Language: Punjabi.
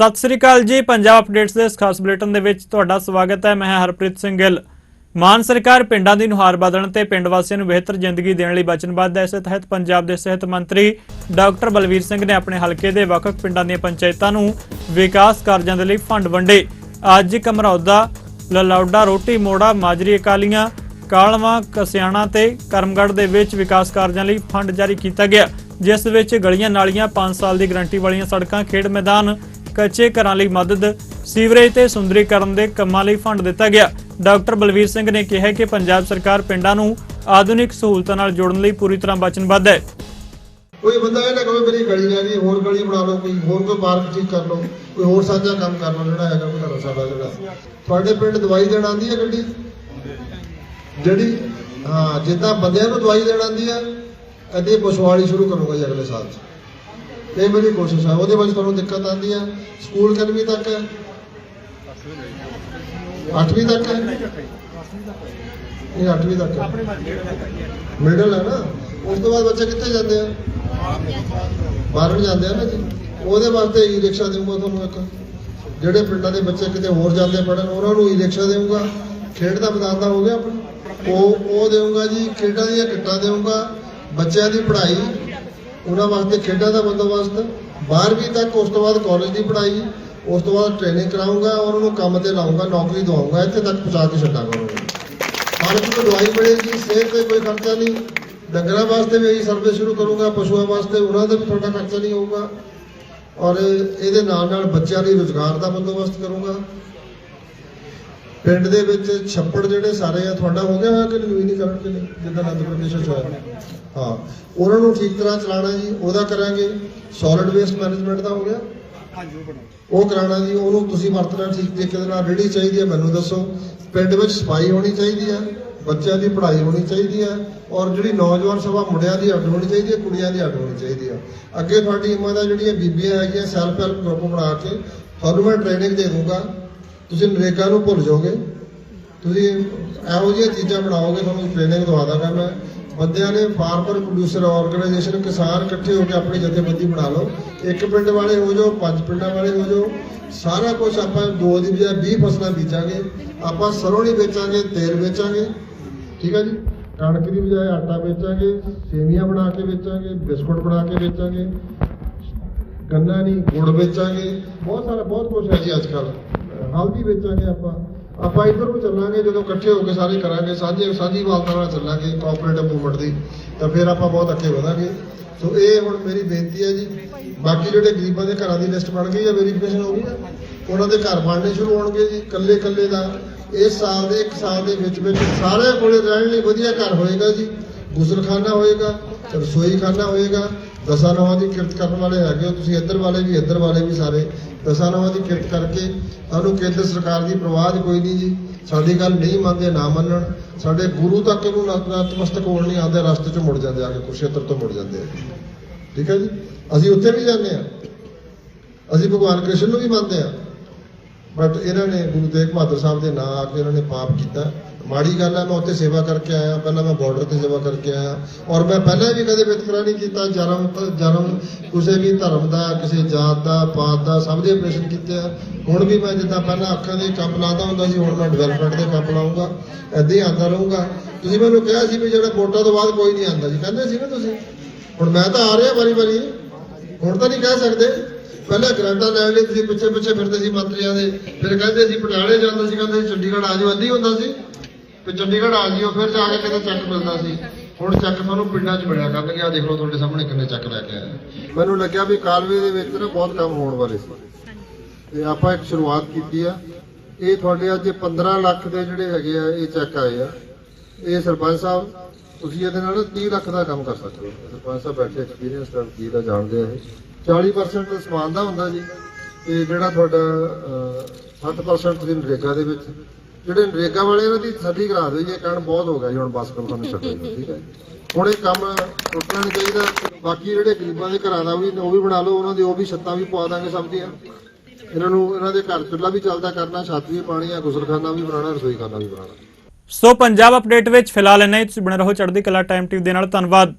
ਸਤਿ ਸ੍ਰੀ ਅਕਾਲ ਜੀ, ਪੰਜਾਬ ਅਪਡੇਟਸ ਦੇ ਇਸ ਖਾਸ ਬੁਲੇਟਿਨ ਦੇ ਵਿੱਚ ਤੁਹਾਡਾ ਸਵਾਗਤ ਹੈ। ਮੈਂ ਹਰਪ੍ਰੀਤ ਸਿੰਘ ਗਿੱਲ। ਮਾਨ ਸਰਕਾਰ ਪਿੰਡਾਂ ਦੀ ਨੁਹਾਰ ਬਦਲਣ ਤੇ ਪਿੰਡ ਵਾਸੀਆਂ ਨੂੰ ਬਿਹਤਰ ਜ਼ਿੰਦਗੀ ਦੇਣ ਲਈ ਵਚਨਬੱਧ ਹੈ। ਇਸੇ ਤਹਿਤ ਪੰਜਾਬ ਦੇ ਸਿਹਤ ਮੰਤਰੀ ਡਾਕਟਰ ਬਲਵੀਰ ਸਿੰਘ ਨੇ ਆਪਣੇ ਹਲਕੇ ਦੇ ਵੱਖ-ਵੱਖ ਪਿੰਡਾਂ ਦੀਆਂ ਪੰਚਾਇਤਾਂ ਨੂੰ ਵਿਕਾਸ ਕਾਰਜਾਂ ਦੇ ਲਈ ਫੰਡ ਵੰਡੇ। ਅੱਜ ਕਮਰੌਦਾ, ਲਲੌਡਾ, ਰੋਟੀ ਮੋੜਾ, ਮਾਜਰੀ, ਅਕਾਲੀਆਂ, ਕਾਲਵਾ, ਕਸਿਆਣਾ ਤੇ ਕਰਮਗੜ ਦੇ ਵਿੱਚ ਵਿਕਾਸ ਕਾਰਜਾਂ ਲਈ ਫੰਡ ਜਾਰੀ ਕੀਤਾ ਗਿਆ, ਜਿਸ ਵਿੱਚ ਗਲੀਆਂ ਨਾਲੀਆਂ 5 ਸਾਲ ਦੀ ਗਾਰੰਟੀ ਵਾਲੀਆਂ ਸੜਕਾਂ, ਖੇਡ ਮੈਦਾਨ ਕੱਚੇ ਘਰਾਂ ਲਈ ਮਦਦ, ਸੀਵਰੇਜ ਤੇ ਸੁੰਦਰੀਕਰਨ ਦੇ ਕੰਮਾਂ ਲਈ ਫੰਡ ਦਿੱਤਾ ਗਿਆ। ਡਾਕਟਰ ਬਲਵੀਰ ਸਿੰਘ ਨੇ ਕਿਹਾ ਕਿ ਪੰਜਾਬ ਸਰਕਾਰ ਪਿੰਡਾਂ ਨੂੰ ਆਧੁਨਿਕ ਸਹੂਲਤਾਂ ਨਾਲ ਜੋੜਨ ਲਈ ਪੂਰੀ ਤਰ੍ਹਾਂ ਵਚਨਬੱਧ ਹੈ। ਕੋਈ ਬੰਦਾ ਇਹ ਨਾ ਕਹੇ ਮੇਰੀ ਗਲੀ ਰਹਿ ਗਈ ਹੋਰ ਗਲੀ ਬਣਾ ਲਓ ਕੋਈ, ਹੋਰ ਕੋਈ ਪਾਰਕ ਠੀਕ ਕਰ ਲਓ, ਕੋਈ ਹੋਰ ਸਾਂਝਾ ਕੰਮ ਕਰ ਲਓ, ਜਿਹੜਾ ਹੈਗਾ ਕੋਈ ਤੁਹਾਡਾ ਸਾਡਾ ਜਿਹੜਾ। ਤੁਹਾਡੇ ਪਿੰਡ ਦਵਾਈ ਦੇਣ ਆਉਂਦੀ ਹੈ ਗੱਡੀ? ਜਿਹੜੀ, ਹਾਂ, ਜਿੱਦਾਂ ਬੰਦਿਆਂ ਨੂੰ ਦਵਾਈ ਦੇਣ ਆਉਂਦੀ ਆ ਕਦੇ ਪਸ਼ੂਵਾੜੀ ਸ਼ੁਰੂ ਕਰੂੰਗਾ ਜੀ ਅਗਲੇ ਸਾਲ 'ਚ। ਇਹ ਮੇਰੀ ਕੋਸ਼ਿਸ਼ ਹੈ ਉਹਦੇ ਵਿੱਚ ਤੁਹਾਨੂੰ ਦਿੱਕਤ ਆਉਂਦੀ ਹੈ ਸਕੂਲ ਕਿੰਨਵੀਂ ਤੱਕ ਹੈ? 8ਵੀਂ ਤੱਕ ਹੈ? ਇਹ 8ਵੀਂ ਤੱਕ ਮਿਡਲ ਹੈ ਨਾ? ਉਸ ਤੋਂ ਬਾਅਦ ਬੱਚੇ ਕਿੱਥੇ ਜਾਂਦੇ ਆ? ਬਾਹਰ ਜਾਂਦੇ ਆ ਨਾ ਜੀ। ਉਹਦੇ ਵਾਸਤੇ ਈ ਰਿਕਸ਼ਾ ਦੇਊਗਾ ਤੁਹਾਨੂੰ ਇੱਕ। ਜਿਹੜੇ ਪਿੰਡਾਂ ਦੇ ਬੱਚੇ ਕਿਤੇ ਹੋਰ ਜਾਂਦੇ ਪੜਨ ਉਹਨਾਂ ਨੂੰ ਈ ਰਿਕਸ਼ਾ ਦੇਊਗਾ। ਖੇਡ ਦਾ ਮੈਦਾਨ ਦਾ ਹੋ ਗਿਆ ਆਪਣਾ। ਉਹ ਉਹ ਦੇਊਗਾ ਜੀ, ਖੇਡਾਂ ਦੀਆਂ ਕਿੱਟਾਂ ਦੇਊਗਾ। ਬੱਚਿਆਂ ਦੀ ਪੜ੍ਹਾਈ ਉਹਨਾਂ ਵਾਸਤੇ, ਖੇਡਾਂ ਦਾ ਬੰਦੋਬਸਤ। 12ਵੀਂ ਤੱਕ ਉਸ ਤੋਂ ਬਾਅਦ ਕਾਲਜ ਦੀ ਪੜ੍ਹਾਈ, ਉਸ ਤੋਂ ਬਾਅਦ ਟ੍ਰੇਨਿੰਗ ਕਰਾਉਂਗਾ ਔਰ ਉਹਨੂੰ ਕੰਮ ਤੇ ਲਾਉਂਗਾ ਨੌਕਰੀ ਦਵਾਉਂਗਾ ਇੱਥੇ ਤੱਕ ਪਹੁੰਚਾ ਕੇ ਛੱਡਾਂਗਾ ਉਹਨਾਂ। ਨੂੰ ਹਰ ਇੱਕ ਨੂੰ ਦਵਾਈ ਮਿਲੇਗੀ, ਸਿਹਤ ਤੇ ਕੋਈ ਖਰਚਾ ਨਹੀਂ। ਡੰਗਰਾਂ ਵਾਸਤੇ ਵੀ ਇਹੀ ਸਰਵਿਸ ਸ਼ੁਰੂ ਕਰੂੰਗਾ, ਪਸ਼ੂਆਂ ਵਾਸਤੇ, ਉਹਨਾਂ ਦਾ ਵੀ ਤੁਹਾਡਾ ਖਰਚਾ ਨਹੀਂ ਹੋਊਗਾ। ਔਰ ਇਹਦੇ ਨਾਲ ਨਾਲ ਬੱਚਿਆਂ ਲਈ ਰੋਜ਼ਗਾਰ ਦਾ ਬੰਦੋਬਸਤ ਕਰੂੰਗਾ। ਪਿੰਡ ਦੇ ਵਿੱਚ ਛੱਪੜ ਜਿਹੜੇ ਸਾਰੇ ਆ ਤੁਹਾਡਾ ਹੋ ਗਿਆ ਹੋਇਆ ਕਿ ਨਵੀਨੀਕਰਨ ਕਿ ਨਹੀਂ? ਜਿੱਦਾਂ ਨੰਦ ਪ੍ਰਦੇਸ਼ ਚ ਹੋਇਆ। ਹਾਂ। ਉਹਨਾਂ ਨੂੰ ਠੀਕ ਤਰ੍ਹਾਂ ਚਲਾਉਣਾ ਜੀ ਉਹਦਾ ਕਰਾਂਗੇ। ਸੋਲਿਡ ਵੇਸਟ ਮੈਨੇਜਮੈਂਟ ਦਾ ਹੋ ਗਿਆ। ਉਹ ਕਰਾਉਣਾ ਜੀ ਉਹਨੂੰ ਤੁਸੀਂ ਵਰਤਣਾ ਠੀਕ ਤਰੀਕੇ ਦੇ ਨਾਲ ਰੇੜੀ ਚਾਹੀਦੀ ਹੈ ਮੈਨੂੰ ਦੱਸੋ। ਪਿੰਡ ਵਿੱਚ ਸਫ਼ਾਈ ਹੋਣੀ ਚਾਹੀਦੀ ਹੈ ਬੱਚਿਆਂ ਦੀ ਪੜ੍ਹਾਈ ਹੋਣੀ ਚਾਹੀਦੀ ਹੈ ਔਰ ਜਿਹੜੀ ਨੌਜਵਾਨ ਸਭਾ ਮੁੰਡਿਆਂ ਦੀ ਅੱਡ ਹੋਣੀ ਚਾਹੀਦੀ ਹੈ ਕੁੜੀਆਂ ਦੀ ਅੱਡ ਹੋਣੀ ਚਾਹੀਦੀ ਹੈ। ਅੱਗੇ ਤੁਹਾਡੀ ਇਮਾਂ ਦਾ ਜਿਹੜੀਆਂ ਬੀਬੀਆਂ ਹੈਗੀਆਂ ਸੈਲਫ ਹੈਲਪ ਗਰੁੱਪ ਬਣਾ ਕੇ ਤੁਹਾਨੂੰ ਮੈਂ ਟ੍ਰੇਨਿੰਗ ਦੇ ਦੂੰਗਾ ਤੁਸੀਂ ਨਰੇਗਾ ਨੂੰ ਭੁੱਲ ਜਾਓਗੇ। ਤੁਸੀਂ ਇਹੋ ਜਿਹੀਆਂ ਚੀਜ਼ਾਂ ਬਣਾਓਗੇ, ਤੁਹਾਨੂੰ ਟ੍ਰੇਨਿੰਗ ਦਵਾ ਦਾਂਗਾ ਮੈਂ। ਬੰਦਿਆਂ ਨੇ ਫਾਰਮਰ ਪ੍ਰੋਡਿਊਸਰ ਆਰਗੇਨਾਈਜੇਸ਼ਨ ਕਿਸਾਨ ਇਕੱਠੇ ਹੋ ਕੇ ਆਪਣੀ ਜਥੇਬੰਦੀ ਬਣਾ ਲਓ। ਇੱਕ ਪਿੰਡ ਵਾਲੇ ਹੋ ਜਾਓ, ਪੰਜ ਪਿੰਡਾਂ ਵਾਲੇ ਹੋ ਜਾਓ। ਸਾਰਾ ਕੁਝ ਆਪਾਂ ਦੋ ਦੀ ਬਜਾਏ 20 ਫਸਲਾਂ ਬੀਜਾਂਗੇ। ਆਪਾਂ ਸਰੋਂ ਨਹੀਂ ਵੇਚਾਂਗੇ, ਤੇਲ ਵੇਚਾਂਗੇ। ਠੀਕ ਹੈ ਜੀ? ਕਣਕ ਦੀ ਬਜਾਏ ਆਟਾ ਵੇਚਾਂਗੇ, ਸੇਵੀਆਂ ਬਣਾ ਕੇ ਵੇਚਾਂਗੇ, ਬਿਸਕੁਟ ਬਣਾ ਕੇ ਵੇਚਾਂਗੇ। ਗੰਨਾ ਨਹੀਂ, ਗੁੜ ਵੇਚਾਂਗੇ। ਬਹੁਤ ਸਾਰਾ, ਬਹੁਤ ਕੁਝ ਹੈ ਜੀ ਅੱਜ ਕੱਲ੍ਹ। ਕੱਲ ਹਲਦੀ ਵੇਚਾਂਗੇ ਆਪਾਂ। ਆਪਾਂ ਇੱਧਰ ਨੂੰ ਚੱਲਾਂਗੇ, ਜਦੋਂ ਇਕੱਠੇ ਹੋ ਕੇ ਸਾਰੇ ਕਰਾਂਗੇ, ਸਾਂਝੇ ਸਾਂਝੀ ਵਾਲਤਾ ਨਾਲ ਚੱਲਾਂਗੇ ਕੋਆਪਰੇਟਿਵ ਮੂਵਮੈਂਟ ਦੀ, ਤਾਂ ਫਿਰ ਆਪਾਂ ਬਹੁਤ ਅੱਗੇ ਵਧਾਂਗੇ। ਸੋ ਇਹ ਹੁਣ ਮੇਰੀ ਬੇਨਤੀ ਹੈ ਜੀ। ਬਾਕੀ ਜਿਹੜੇ ਗਰੀਬਾਂ ਦੇ ਘਰਾਂ ਦੀ ਲਿਸਟ ਬਣ ਗਈ ਹੈ ਵੈਰੀਫਿਕੇਸ਼ਨ ਹੋ ਗਈ ਹੈ ਉਹਨਾਂ ਦੇ ਘਰ ਬਣਨੇ ਸ਼ੁਰੂ ਹੋਣਗੇ ਜੀ ਕੱਲੇ ਕੱਲੇ ਦਾ। ਇਸ ਸਾਲ ਦੇ, ਇੱਕ ਸਾਲ ਦੇ ਵਿੱਚ ਵਿੱਚ ਸਾਰਿਆਂ ਕੋਲੇ ਰਹਿਣ ਲਈ ਵਧੀਆ ਘਰ ਹੋਏਗਾ ਜੀ। ਗੁਸਲਖਾਨਾ ਹੋਏਗਾ, ਰਸੋਈਖਾਨਾ ਹੋਏਗਾ ਦਸਾਂ ਨਵਾਂ ਦੀ ਕਿਰਤ ਕਰਨ ਵਾਲੇ ਹੈਗੇ ਹੋ, ਤੁਸੀਂ ਇੱਧਰ ਵਾਲੇ ਵੀ, ਇੱਧਰ ਵਾਲੇ ਵੀ ਸਾਰੇ। ਦਸਾਂ ਨਵਾਂ ਦੀ ਕਿਰਤ ਕਰਕੇ ਸਾਨੂੰ ਕੇਂਦਰ ਸਰਕਾਰ ਦੀ ਪ੍ਰਵਾਹ ਕੋਈ ਨਹੀਂ ਜੀ। ਸਾਡੀ ਗੱਲ ਨਹੀਂ ਮੰਨਦੇ, ਨਾ ਮੰਨਣ। ਸਾਡੇ ਗੁਰੂ ਤੱਕ ਇਹਨੂੰ ਨਤਮਸਤਕ ਹੋਣ ਨਹੀਂ ਆਉਂਦੇ ਰਸਤੇ 'ਚ ਮੁੜ ਜਾਂਦੇ ਆ ਕੇ ਕੁਰਸ਼ੇਤਰ ਤੋਂ ਮੁੜ ਜਾਂਦੇ ਆ ਠੀਕ ਹੈ ਜੀ? ਅਸੀਂ ਉੱਥੇ ਵੀ ਜਾਂਦੇ ਆ। ਅਸੀਂ ਭਗਵਾਨ ਕ੍ਰਿਸ਼ਨ ਨੂੰ ਵੀ ਮੰਨਦੇ ਆ। ਬਟ ਇਹਨਾਂ ਨੇ ਗੁਰੂ ਤੇਗ ਬਹਾਦਰ ਸਾਹਿਬ ਦੇ ਨਾਂ ਆ ਕੇ ਇਹਨਾਂ ਨੇ ਪਾਪ ਕੀਤਾ। ਮਾੜੀ ਗੱਲ ਹੈ ਮੈਂ ਉੱਥੇ ਸੇਵਾ ਕਰਕੇ ਆਇਆ। ਪਹਿਲਾਂ ਮੈਂ ਬਾਰਡਰ ਤੇ ਸੇਵਾ ਕਰਕੇ ਆਇਆ। ਔਰ ਮੈਂ ਪਹਿਲਾਂ ਵੀ ਕਦੇ ਵਿਤਕਰਾ ਨਹੀਂ ਕੀਤਾ। ਜਨਮ ਜਨਮ ਕਿਸੇ ਵੀ ਧਰਮ ਦਾ, ਕਿਸੇ ਜਾਤ ਦਾ, ਪਾਤ ਦਾ ਸਭ ਦੇ ਆਪਰੇਸ਼ਨ ਕੀਤੇ ਆ। ਹੁਣ ਵੀ ਮੈਂ ਜਿੱਦਾਂ ਪਹਿਲਾਂ ਅੱਖਾਂ ਦੇ ਕੱਪ ਲਾਉਂਦਾ ਹੁੰਦਾ ਸੀ, ਹੁਣ ਮੈਂ ਡਿਵੈਲਪਮੈਂਟ ਦੇ ਕੱਪ ਲਾਉਂਗਾ। ਏਦਾਂ ਹੀ ਆਉਂਦਾ ਰਹੂੰਗਾ। ਤੁਸੀਂ ਮੈਨੂੰ ਕਿਹਾ ਸੀ ਵੀ ਜਿਹੜਾ ਵੋਟਾਂ ਤੋਂ ਬਾਅਦ ਕੋਈ ਨਹੀਂ ਆਉਂਦਾ ਜੀ ਕਹਿੰਦੇ ਸੀ ਨਾ ਤੁਸੀਂ। ਹੁਣ ਮੈਂ ਤਾਂ ਆ ਰਿਹਾ ਵਾਰੀ ਵਾਰੀ ਹੁਣ ਤਾਂ ਨਹੀਂ ਕਹਿ ਸਕਦੇ। ਪਹਿਲਾਂ ਗ੍ਰਾਂਟਾਂ ਲੈਣ ਲਈ ਤੁਸੀਂ ਪਿੱਛੇ ਪਿੱਛੇ ਫਿਰਦੇ ਸੀ ਮੰਤਰੀਆਂ ਦੇ। ਫਿਰ ਕਹਿੰਦੇ ਸੀ ਪਟਿਆਲੇ ਜਾਂਦਾ ਸੀ, ਕਹਿੰਦੇ ਚੰਡੀਗੜ੍ਹ ਆ ਜਾਓ, ਅੱਧੀ ਹੁੰਦਾ ਸੀ। ਫਿਰ ਚੰਡੀਗੜ੍ਹ ਆ ਜਿਓ ਫਿਰ ਜਾ ਕੇ ਕਿਤੇ ਚੈੱਕ ਮਿਲਦਾ ਸੀ। ਹੁਣ ਚੈੱਕ ਤੁਹਾਨੂੰ ਪਿੰਡਾਂ 'ਚ ਮਿਲਿਆ ਕਰਨਗੇ ਆ ਦੇਖ ਲਓ ਤੁਹਾਡੇ ਸਾਹਮਣੇ ਕਿੰਨੇ ਚੈੱਕ ਲੈ ਕੇ ਆਏ ਮੈਨੂੰ ਲੱਗਿਆ ਵੀ ਕਾਲਵੇ ਦੇ ਵਿੱਚ ਨਾ ਬਹੁਤ ਕੰਮ ਹੋਣ ਵਾਲੇ ਸੀ। ਤੇ ਆਪਾਂ ਇੱਕ ਸ਼ੁਰੂਆਤ ਕੀਤੀ ਆ। ਇਹ ਤੁਹਾਡੇ ਅੱਜ 15 ਲੱਖ ਦੇ ਜਿਹੜੇ ਹੈਗੇ ਆ, ਇਹ ਚੈੱਕ ਆਏ ਆ। ਇਹ ਸਰਪੰਚ ਸਾਹਿਬ, ਤੁਸੀਂ ਇਹਦੇ ਨਾਲ 30 ਲੱਖ ਦਾ ਕੰਮ ਕਰ ਸਕਦੇ ਹੋ। ਸਰਪੰਚ ਸਾਹਿਬ ਬੈਠੇ ਐਕਸਪੀਰੀਅੰਸ ਦਾ ਕੀ ਦਾ ਜਾਣਦੇ ਆ ਇਹ। 40% ਸਮਾਨ ਦਾ ਹੁੰਦਾ ਜੀ। ਤੇ ਜਿਹੜਾ ਤੁਹਾਡਾ 60% ਤੁਸੀਂ ਨਰੇਗਾ ਦੇ ਵਿੱਚ। ਜਿਹੜੇ ਨਰੇਗਾ ਵਾਲੇ ਉਹਨਾਂ ਦੀ ਸੱਦੀ ਕਰਾ ਦਿਓ ਜੀ ਕਹਿਣ ਬਹੁਤ ਹੋ ਗਿਆ ਜੀ, ਹੁਣ ਬਸ ਕਰੋ ਤੁਹਾਨੂੰ ਛੱਡੋ ਠੀਕ ਹੈ। ਹੁਣ ਇਹ ਕੰਮ ਟੁੱਟਣਾ ਨਹੀਂ ਚਾਹੀਦਾ। ਬਾਕੀ ਜਿਹੜੇ ਗਰੀਬਾਂ ਦੇ ਘਰਾਂ ਦਾ ਵੀ, ਉਹ ਵੀ ਬਣਾ ਲਓ, ਉਹਨਾਂ ਦੀ ਉਹ ਵੀ ਛੱਤਾਂ ਵੀ ਪਵਾ ਦਾਂਗੇ ਸਭ ਦੀਆਂ। ਇਹਨਾਂ ਨੂੰ, ਇਹਨਾਂ ਦੇ ਘਰ ਚੁੱਲਾ ਵੀ ਚੱਲਦਾ ਕਰਨਾ, ਛੱਤ ਵੀ ਪਾਣੀ ਆ, ਗੁਸਲਖਾਨਾ ਵੀ ਬਣਾਉਣਾ ਰਸੋਈ ਖਾਨਾ ਵੀ ਬਣਾਉਣਾ। ਸੋ ਪੰਜਾਬ ਅਪਡੇਟ ਵਿੱਚ ਫਿਲਹਾਲ ਇੰਨਾ ਹੀ। ਤੁਸੀਂ ਬਣੇ ਰਹੋ ਚੜ੍ਹਦੀ ਕਲਾ ਟਾਈਮ ਟੀਵੀ ਦੇ ਨਾਲ। ਧੰਨਵਾਦ।